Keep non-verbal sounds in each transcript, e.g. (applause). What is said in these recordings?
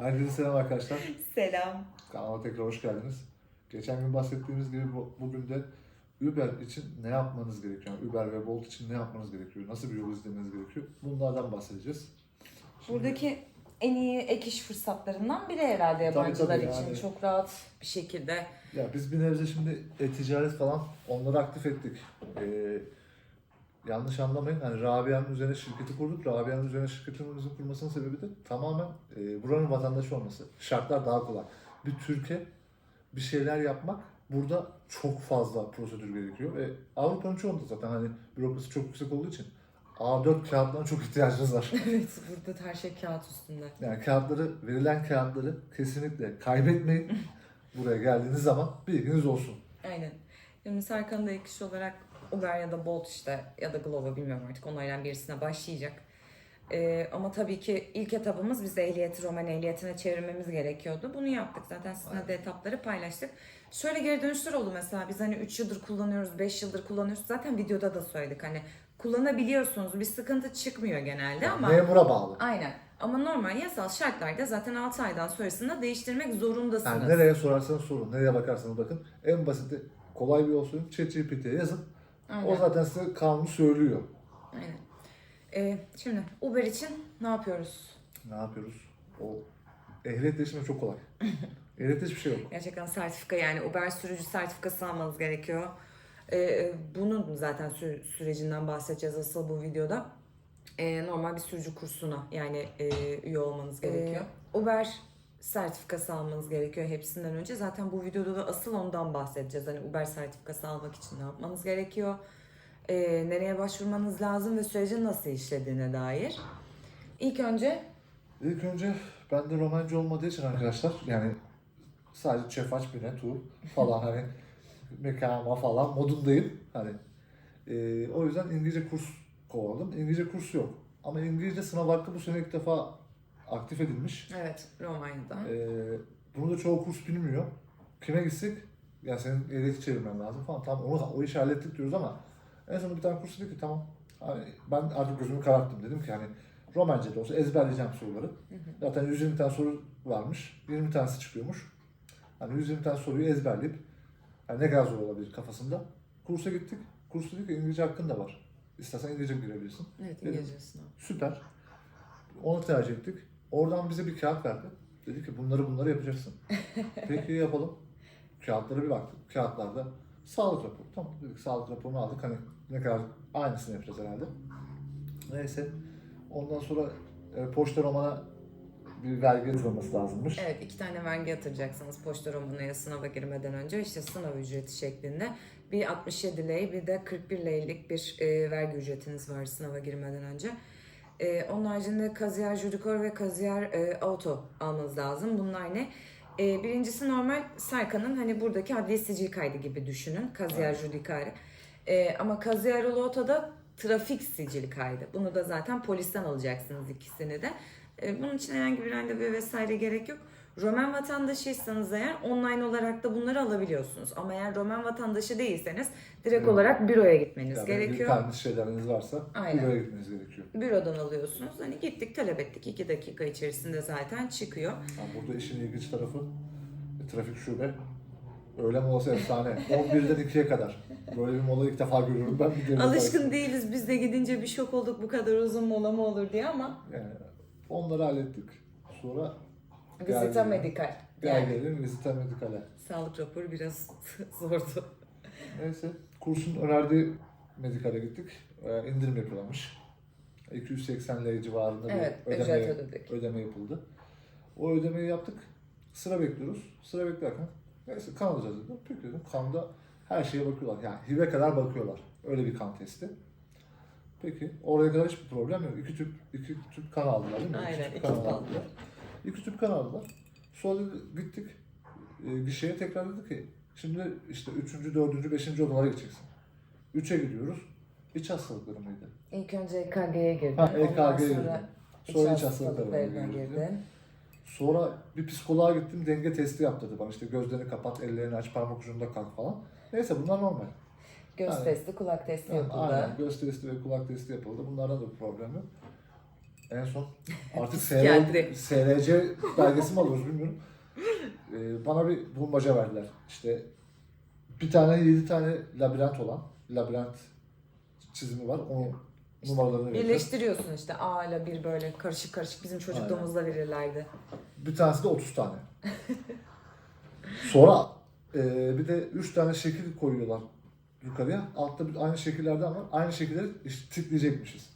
Herkese selam arkadaşlar. Selam. Kanalıma tekrar hoş geldiniz. Geçen gün bahsettiğimiz gibi bu- bugün de Uber için ne yapmanız gerekiyor? Yani Uber ve Bolt için ne yapmanız gerekiyor? Nasıl bir yol izlemeniz gerekiyor? Bunlardan bahsedeceğiz. Şimdi- Buradaki en iyi ek iş fırsatlarından biri herhalde yabancılar tabii, için. yani. Çok rahat bir şekilde. Ya biz bir nebze şimdi e-ticaret falan onları aktif ettik. Ee, yanlış anlamayın. Hani Rabia'nın üzerine şirketi kurduk. Rabia'nın üzerine şirketimizin kurmasının sebebi de tamamen e, buranın vatandaşı olması. Şartlar daha kolay. Bir Türkiye bir şeyler yapmak burada çok fazla prosedür gerekiyor. Ve Avrupa'nın çoğunda zaten hani bürokrasi çok yüksek olduğu için A4 kağıtlarına çok ihtiyacınız var. (laughs) evet burada her şey kağıt üstünde. Yani kağıtları, verilen kağıtları kesinlikle kaybetmeyin. (laughs) Buraya geldiğiniz zaman bilginiz olsun. Aynen. Şimdi Serkan da ek olarak Uber ya da Bolt işte ya da Glovo bilmiyorum artık onlardan birisine başlayacak. Ee, ama tabii ki ilk etapımız biz ehliyeti Roman ehliyetine çevirmemiz gerekiyordu. Bunu yaptık. Zaten sizinle de etapları paylaştık. Şöyle geri dönüşler oldu mesela. Biz hani 3 yıldır kullanıyoruz, 5 yıldır kullanıyoruz. Zaten videoda da söyledik hani kullanabiliyorsunuz. Bir sıkıntı çıkmıyor genelde ama... Memura bağlı. Aynen. Ama normal yasal şartlarda zaten 6 aydan sonrasında değiştirmek zorundasınız. Yani nereye sorarsanız sorun, nereye bakarsanız bakın. En basiti kolay bir söyleyeyim. ChatGPT'ye yazın. Aynen. O zaten size kanunu söylüyor. Aynen. Ee, şimdi Uber için ne yapıyoruz? Ne yapıyoruz? O ehliyet değişimi çok kolay. (laughs) Ehliyette hiçbir şey yok. Gerçekten sertifika yani Uber sürücü sertifikası almanız gerekiyor. Ee, bunun zaten sü- sürecinden bahsedeceğiz asıl bu videoda. Ee, normal bir sürücü kursuna yani e, üye olmanız gerekiyor. Uber sertifikası almanız gerekiyor hepsinden önce. Zaten bu videoda da asıl ondan bahsedeceğiz. Hani Uber sertifikası almak için ne yapmanız gerekiyor? Ee, nereye başvurmanız lazım ve sürecin nasıl işlediğine dair. İlk önce İlk önce bende romancı olmadığı için arkadaşlar yani sadece çefaç bir ne tu falan hani mekama falan modundayım. Hani e, o yüzden İngilizce kurs kovaladım. İngilizce kursu yok. Ama İngilizce sınav hakkı bu sene ilk defa aktif edilmiş. evet Romanya'da. Ee, bunu da çoğu kurs bilmiyor. Kime gitsek ya senin ehliyeti çevirmen lazım falan. Tamam onu, o işi hallettik diyoruz ama en sonunda bir tane kurs dedi ki tamam. Hani ben artık gözümü kararttım dedim ki hani Romence de olsa ezberleyeceğim soruları. Zaten 120 tane soru varmış. 20 tanesi çıkıyormuş. Hani 120 tane soruyu ezberleyip hani ne kadar zor olabilir kafasında. Kursa gittik. Kurs dedi ki İngilizce hakkın da var. İstersen İngilizce girebilirsin. Evet. İngilizce sınav. Süper. Onu tercih ettik. Oradan bize bir kağıt verdi. Dedi ki bunları bunları yapacaksın. (laughs) Peki yapalım. Kağıtlara bir baktık. Kağıtlarda sağlık raporu. Tamam dedik sağlık raporunu aldık. Hani ne kadar aynısını yapacağız herhalde. Neyse. Ondan sonra e, poşta romana bir vergi yazılması lazımmış. Evet iki tane vergi yatıracaksınız poşta romanaya sınava girmeden önce işte sınav ücreti şeklinde. Bir 67 lei bir de 41 leylik bir e, vergi ücretiniz var sınava girmeden önce. E, onun haricinde kaziyer judikor ve kaziyer e, auto almanız lazım. Bunlar ne? E, birincisi normal Serkan'ın hani buradaki adli sicil kaydı gibi düşünün. Kaziyer judikare. E, ama kaziyer auto da trafik sicil kaydı. Bunu da zaten polisten alacaksınız ikisini de. E, Bunun için herhangi bir randevu vesaire gerek yok. Roman vatandaşıysanız eğer online olarak da bunları alabiliyorsunuz. Ama eğer Roman vatandaşı değilseniz direkt Evet. olarak büroya gitmeniz Yani gerekiyor. Bir tane şeyleriniz varsa Aynen. buraya gitmeniz gerekiyor. Bürodan alıyorsunuz. Hani gittik talep ettik. 2 dakika içerisinde zaten çıkıyor. Yani burada işin ilginç tarafı e, trafik şube. Öğle molası efsane. (laughs) 11'den 2'ye kadar. Böyle bir mola ilk defa görüyorum ben. Bir Alışkın değiliz. Biz de gidince bir şok olduk bu kadar uzun mola mı olur diye ama Yani onları hallettik. Sonra vizita Geldi. medikal. Yani gelelim vizite medikale. sağlık raporu biraz (laughs) zordu. Neyse kursun önerdiği medikale gittik. Ee, indirim yapıyorlarmış. 280 lira civarında Evet, bir ücret ödeme, ödedik. ödeme yapıldı. O ödemeyi yaptık. Sıra bekliyoruz. Sıra beklerken neyse kan alacağız dedim. Peki dedim kanda her şeye bakıyorlar. Yani HIV'e kadar bakıyorlar. Öyle bir kan testi. Peki oraya kadar hiçbir problem yok. İki tüp, iki tüp kan aldılar değil mi? Aynen, tüp iki tüp aldılar. İki tüp kan aldılar. Sonra gittik. E, gişeye tekrar dedi ki şimdi işte üçüncü, dördüncü, beşinci odalara gideceksin. Üçe gidiyoruz. İç hastalıkları mıydı? İlk önce EKG'ye girdin. Ha, EKG'ye girdim. sonra iç hastalıklarına girdim. Sonra bir psikoloğa gittim denge testi yap dedi bana. İşte gözlerini kapat, ellerini aç, parmak ucunda kalk falan. Neyse bunlar normal. Göz Aynen. testi, kulak testi Yani yapıldı. aynen göz testi ve kulak testi yapıldı. Bunlarda da bir problem yok. En son artık. (laughs) SR, SRC belgesi mi alıyoruz bilmiyorum. Ee, bana bir bulmaca verdiler. İşte bir tane yedi tane labirent olan labirent çizimi var. Onun numaralarını. Birleştiriyorsun işte A ile bir böyle karışık karışık bizim çocukluğumuzda verirlerdi. Bir tanesi de 30 tane. (laughs) Sonra e, bir de 3 tane şekil koyuyorlar yukarıya. Altta bir aynı şekillerden var. Aynı şekilleri işte tipleyecekmişiz.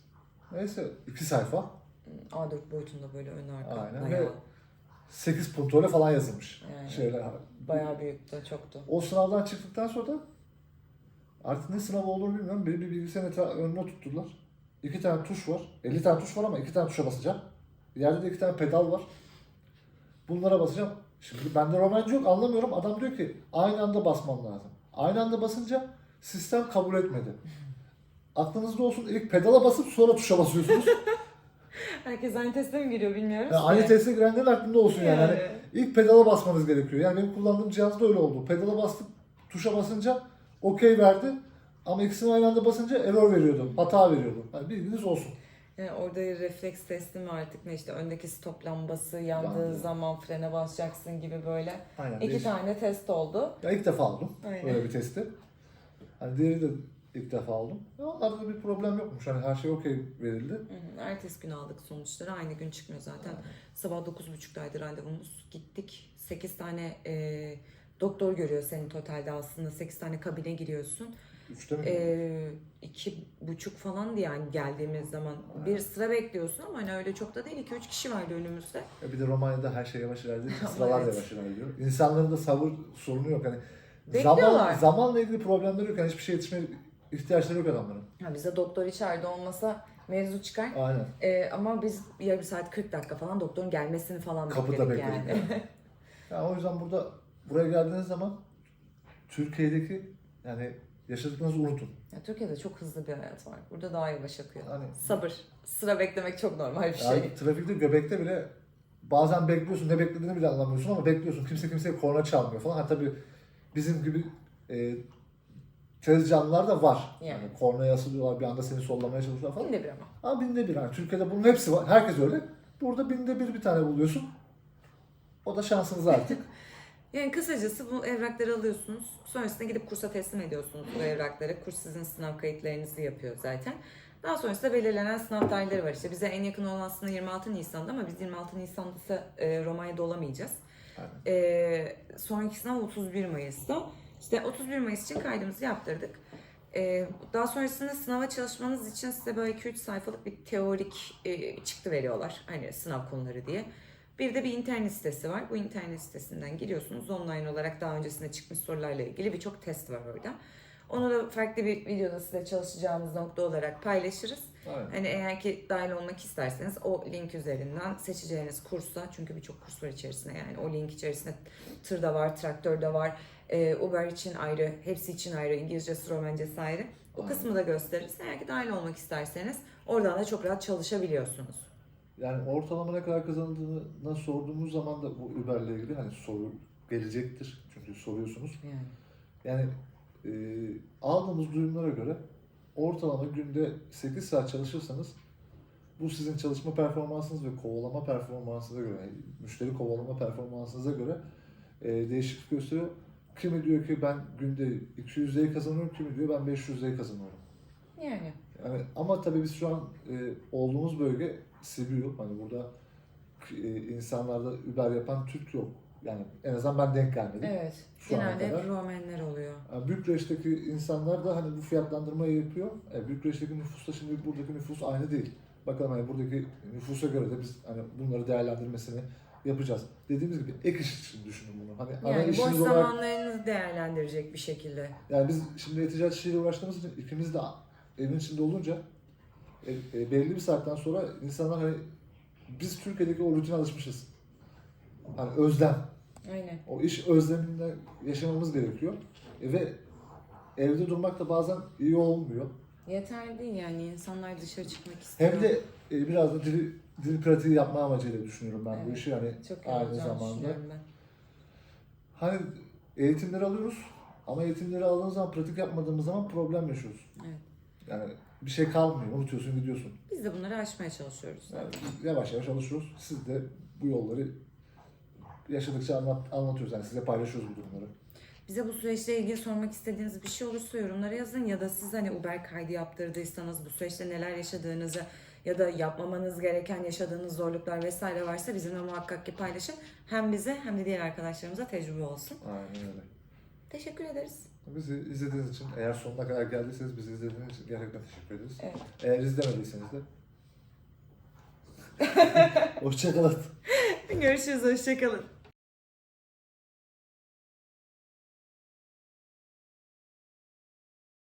Neyse 2 sayfa. A4 boyutunda böyle ön arka. Aynen. Bayağı, Ve 8 puntoyla falan yazılmış. Yani. Şeyler. bayağı büyüktü, çoktu. O sınavdan çıktıktan sonra da artık ne sınavı olur bilmiyorum. Beni bir bilgisayarın etrafı önüne tuttular. İki tane tuş var. 50 tane tuş var ama iki tane tuşa basacağım. Yerde de iki tane pedal var. Bunlara basacağım. Şimdi bende romancı yok anlamıyorum. Adam diyor ki aynı anda basman lazım. Aynı anda basınca sistem kabul etmedi. (laughs) Aklınızda olsun ilk pedala basıp sonra tuşa basıyorsunuz. (laughs) (laughs) Herkes aynı teste mi giriyor bilmiyorum. Yani aynı teste girenlerin aklında olsun yani. Hani Yani. İlk pedala basmanız gerekiyor. Yani benim kullandığım cihazda öyle oldu. Pedala bastık, tuşa basınca okey verdi. Ama ikisini aynı anda basınca error veriyordu. Hata veriyordu. Yani bilginiz olsun. Yani orada refleks testi mi artık ne işte öndeki stop lambası yandığı Yandı. zaman frene basacaksın gibi böyle. Aynen. İki değişik. tane test oldu. Ya ilk defa aldım Aynen. böyle bir testi. Hani diğeri de ilk defa aldım. Ya onlarda da bir problem yokmuş. Hani her şey okey verildi. Hı hı. Ertesi gün aldık sonuçları. Aynı gün çıkmıyor zaten. Sabah 9.30'daydı randevumuz. Gittik. 8 tane e, doktor görüyor seni totalde aslında. 8 tane kabine giriyorsun. Üçte mi? E, iki buçuk falandı yani geldiğimiz zaman. Bir sıra bekliyorsun ama hani öyle çok da değil. 2-3 kişi vardı önümüzde. Ya bir de Romanya'da her şey yavaş ilerlediği için (laughs) sıralar evet. yavaş ilerliyor. İnsanların da sabır sorunu yok. Hani Bekliyorlar. zaman, zamanla ilgili problemleri yok. Yani hiçbir şey yetişmeye ihtiyaçları yok adamların. Ha, bize doktor içeride olmasa mevzu çıkar. Aynen. E, ama biz yarım saat 40 dakika falan doktorun gelmesini falan Kapıda bekledik bekledik. yani. Yani. (laughs) yani o yüzden burada buraya geldiğiniz zaman Türkiye'deki yani yaşadıklarınızı unutun. Ya Türkiye'de çok hızlı bir hayat var. Burada daha yavaş akıyor. Hani Sabır. Sıra beklemek çok normal bir şey. yani trafikte göbekte bile bazen bekliyorsun ne beklediğini bile anlamıyorsun ama bekliyorsun. Kimse kimseye korna çalmıyor falan. Ha tabii bizim gibi e, tez canlılar da var. Yani. Yani kornaya asılıyorlar bir anda seni sollamaya çalışıyorlar falan. Binde bir ama. Ama binde bir. Yani Türkiye'de bunun hepsi var. Herkes öyle. Burada binde bir bir tane buluyorsun. O da şansınız artık. (laughs) Yani kısacası bu evrakları alıyorsunuz. Sonrasında gidip kursa teslim ediyorsunuz bu evrakları. Kurs sizin sınav kayıtlarınızı yapıyor zaten. Daha sonrasında belirlenen sınav tarihleri var. İşte bize en yakın olan aslında 26 Nisan'da ama biz 26 Nisan'da ise e, Romanya'da olamayacağız. Aynen. E, sonraki sınav 31 Mayıs'ta. İşte 31 Mayıs için kaydımızı yaptırdık. E, daha sonrasında sınava çalışmanız için size böyle 2-3 sayfalık bir teorik e, çıktı veriyorlar. Hani sınav konuları diye. Bir de bir internet sitesi var. Bu internet sitesinden giriyorsunuz. Online olarak daha öncesinde çıkmış sorularla ilgili birçok test var orada. Onu da farklı bir videoda size çalışacağımız nokta olarak paylaşırız. Aynen. Hani eğer ki dahil olmak isterseniz o link üzerinden seçeceğiniz kursa çünkü birçok kurs var içerisinde yani o link içerisinde tır da var, traktör de var, e, Uber için ayrı, hepsi için ayrı, İngilizcesi, Romencesi ayrı. O Aynen. kısmı da gösteririz. Eğer ki dahil olmak isterseniz oradan da çok rahat çalışabiliyorsunuz. Yani ortalama ne kadar kazandığını sorduğumuz zaman da bu Uber'le ilgili hani soru gelecektir. Çünkü soruyorsunuz. Yani. Yani e, aldığımız duyumlara göre ortalama günde 8 saat çalışırsanız bu sizin çalışma performansınız ve kovalama performansınıza göre, yani müşteri kovalama performansınıza göre e, değişiklik gösteriyor. Kimi diyor ki ben günde 200 lirayı kazanıyorum, kimi diyor ben 500 lirayı kazanıyorum. Yani. Yani ama tabii biz şu an e, olduğumuz bölge Sibiu. Hani burada e, insanlarda Uber yapan Türk yok. Yani en azından ben denk gelmedim. Evet. Şu ana Genelde hep Romenler oluyor. Bükreş'teki insanlar da hani bu fiyatlandırmayı yapıyor. E, Bükreş'teki nüfusla şimdi buradaki nüfus aynı değil. Bakalım hani buradaki nüfusa göre de biz hani bunları değerlendirmesini yapacağız. Dediğimiz gibi ek iş için düşünün bunu. Hani ana Yani boş işiniz olarak zamanlarınızı değerlendirecek bir şekilde. yani biz şimdi e-ticaret işiyle uğraştığımız için ikimiz de evin içinde olunca e, e, belli bir saatten sonra insanlar hani biz Türkiye'deki o rutine alışmışız. Hani özlem. Aynen. O iş özleminde yaşamamız gerekiyor. E, ve evde durmak da bazen iyi olmuyor. Yeterli değil yani insanlar dışarı çıkmak istiyor. Hem de e, biraz da dil, dil pratiği yapma amacıyla düşünüyorum ben bu Evet. işi. Hani çok aynı zamanda. ben. Hani eğitimleri alıyoruz ama eğitimleri aldığımız zaman pratik yapmadığımız zaman problem yaşıyoruz. Evet. Yani bir şey kalmıyor. Unutuyorsun gidiyorsun. Biz de bunları aşmaya çalışıyoruz. Yani yavaş yavaş alışıyoruz. Siz de bu yolları yaşadıkça anlat, anlatıyoruz. Yani size paylaşıyoruz bu durumları. Bize bu süreçle ilgili sormak istediğiniz bir şey olursa yorumlara yazın ya da siz hani Uber kaydı yaptırdıysanız bu süreçte neler yaşadığınızı ya da yapmamanız gereken yaşadığınız zorluklar vesaire varsa bizimle muhakkak ki paylaşın. Hem bize hem de diğer arkadaşlarımıza tecrübe olsun. Aynen öyle. Teşekkür ederiz. Bizi izlediğiniz için, eğer sonuna kadar geldiyseniz bizi izlediğiniz için gerçekten teşekkür ederiz. Evet. Eğer izlemediyseniz de (laughs) Hoşçakalın. Görüşürüz. Hoşçakalın.